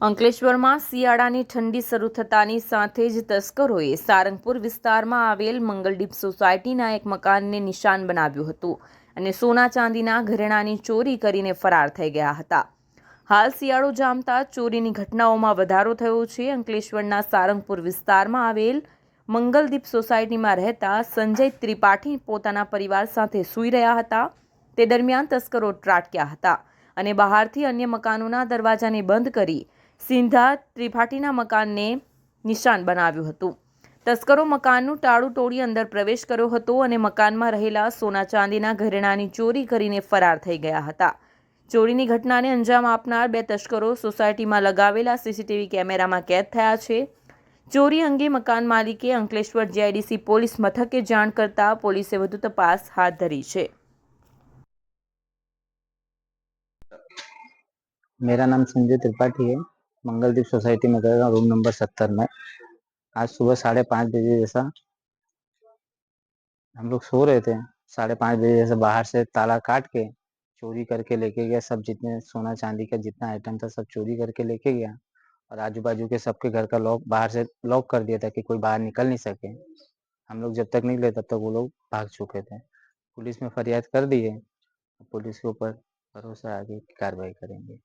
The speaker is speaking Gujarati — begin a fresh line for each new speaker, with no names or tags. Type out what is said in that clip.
અંકલેશ્વરમાં શિયાળાની ઠંડી શરૂ થતાની સાથે જ તસ્કરોએ સારંગપુર વિસ્તારમાં આવેલ મંગલદીપ સોસાયટીના એક મકાનને નિશાન બનાવ્યું હતું અને સોના ચાંદીના ઘરેણાની ચોરી કરીને ફરાર થઈ ગયા હતા. હાલ શિયાળો જામતા ચોરીની ઘટનાઓમાં વધારો થયો છે. અંકલેશ્વરના સારંગપુર વિસ્તારમાં આવેલ મંગલદીપ સોસાયટીમાં રહેતા સંજય ત્રિપાઠી પોતાના પરિવાર સાથે સૂઈ રહ્યા હતા. તે દરમિયાન તસ્કરો ત્રાટક્યા હતા અને બહારથી અન્ય મકાનોના દરવાજાને બંધ કરી સિંધા ત્રિપાઠીના મકાનને નિશાન બનાવ્યું હતું તસ્કરો મકાનનું તાળું તોડી અંદર પ્રવેશ કર્યો હતો અને મકાનમાં રહેલા સોના ચાંદીના ઘરેણાની ચોરી કરીને ફરાર થઈ ગયા હતા ચોરીની ઘટનાને અંજામ આપનાર બે તસ્કરો સોસાયટીમાં લગાવેલા સીસીટીવી કેમેરામાં કેદ થયા છે ચોરી અંગે મકાન માલિકે અંકલેશ્વર જીઆઈડીસી પોલીસ મથકે જાણ કરતા પોલીસે વધુ તપાસ હાથ ધરી છે
मेरा नाम संजय त्रिपाठी है मंगलदीप सोसाइटी में रहेगा रूम नंबर सत्तर में। आज सुबह साढ़े पाँच बजे जैसा हम लोग सो रहे थे। साढ़े पाँच बजे जैसे बाहर से ताला काट के चोरी करके लेके गया, सब जितने सोना चांदी का जितना आइटम था सब चोरी करके लेके गया और आजू बाजू के सबके घर का लॉक बाहर से लॉक कर दिया था कि कोई बाहर निकल नहीं सके। हम लोग जब तक निकले तब तक वो लोग भाग चुके थे। पुलिस में फरियाद कर दी है। पुलिस के ऊपर भरोसा आगे कार्रवाई करेंगे।